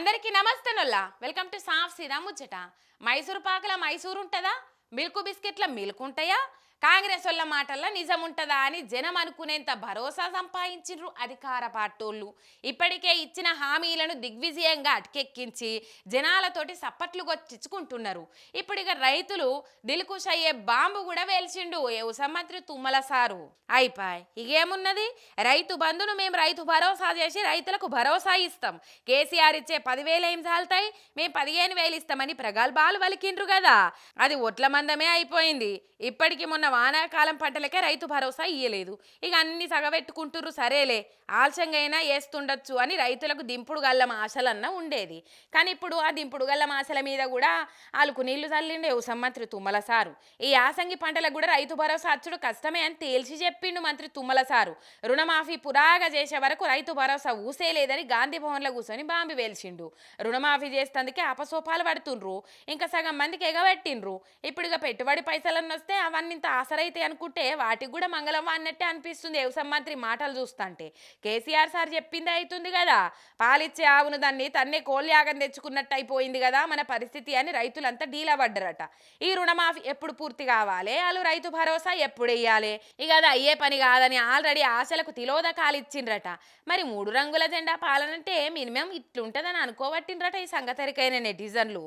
అందరికీ నమస్తే నొల్లా welcome to సాఫ్ సీదా ముచ్చట. మైసూరు పాకల మైసూరు ఉంటుందా మిల్క్ బిస్కెట్ల మిల్క్ ఉంటాయా కాంగ్రెస్ వాళ్ళ మాటల్లో నిజం ఉంటుందా అని జనం అనుకునేంత భరోసా సంపాదించిండ్రు అధికార పార్టోళ్ళు ఇప్పటికే ఇచ్చిన హామీలను దిగ్విజయంగా అటకెక్కించి జనాలతోటి సప్పట్లు కొట్టించుకుంటున్నారు ఇప్పుడు ఇక రైతులు దిల్కుష్ అయ్యే బాంబు కూడా వేల్చిండు వ్యవసాయ తుమ్మల సారు. అయిపాయ్ ఇగేమున్నది? రైతు బంధును మేము రైతు భరోసా చేసి రైతులకు భరోసా ఇస్తాం. కేసీఆర్ ఇచ్చే పదివేలు ఏం చాలుతాయి మేము పదిహేను వేలు ఇస్తామని ప్రగల్భాలు వలికిండ్రు కదా అది ఒట్ల మందమే అయిపోయింది. ఇప్పటికి మొన్న వానాకాలం పంటలకే రైతు భరోసా ఇయ్యలేదు. ఇక అన్ని సగబెట్టుకుంటుర్రు సరేలే ఆలస్యంగా అయినా వేస్తుండొచ్చు అని రైతులకు దింపుడు గల్లం ఆశలన్న ఉండేది. కానీ ఇప్పుడు ఆ దింపుడు గల్లం ఆశల మీద కూడా వాళ్ళకు నీళ్ళు చల్లిండే వ్యవసాయ మంత్రి తుమ్మల సారు. ఈ యాసంగి పంటలకు కూడా రైతు భరోసా అచ్చుడు కష్టమే అని తేల్చి చెప్పిండు మంత్రి తుమ్మల సారు. రుణమాఫీ పురాగా చేసే వరకు రైతు భరోసా ఊసేలేదని గాంధీ భవన్లో కూర్చొని బాంబి వేల్చిండు. రుణమాఫీ చేస్తందుకే అపసోపాలు పడుతుండ్రు. ఇంకా సగం మందికి ఎగబెట్టిండ్రు. ఇప్పుడు ఇక పెట్టుబడి పైసలన్నీ వస్తే అవన్నీ ఇంత అనుకుంటే వాటికి కూడా మంగళం అన్నట్టే అనిపిస్తుంది. వ్యవసాయ మంత్రి మాటలు చూస్తుంటే. కేసీఆర్ సార్ చెప్పిందే అవుతుంది కదా. పాలిచ్చే ఆవును దాన్ని తన్నే కోల్యాగం తెచ్చుకున్నట్టు అయిపోయింది కదా మన పరిస్థితి అని రైతులంతా డీలా పడ్డరట ఈ రుణమాఫీ ఎప్పుడు పూర్తి కావాలి? వాళ్ళు రైతు భరోసా ఎప్పుడు వేయాలి ఇక అది అయ్యే పని కాదని ఆల్రెడీ ఆశలకు తిలోదకాలు ఇచ్చిండ్రట మరి మూడు రంగుల జెండా పాలనంటే మినిమం ఇట్లుంటదని అనుకోబట్టిండ్రట ఈ సంగతరికైన నెటిజన్లు.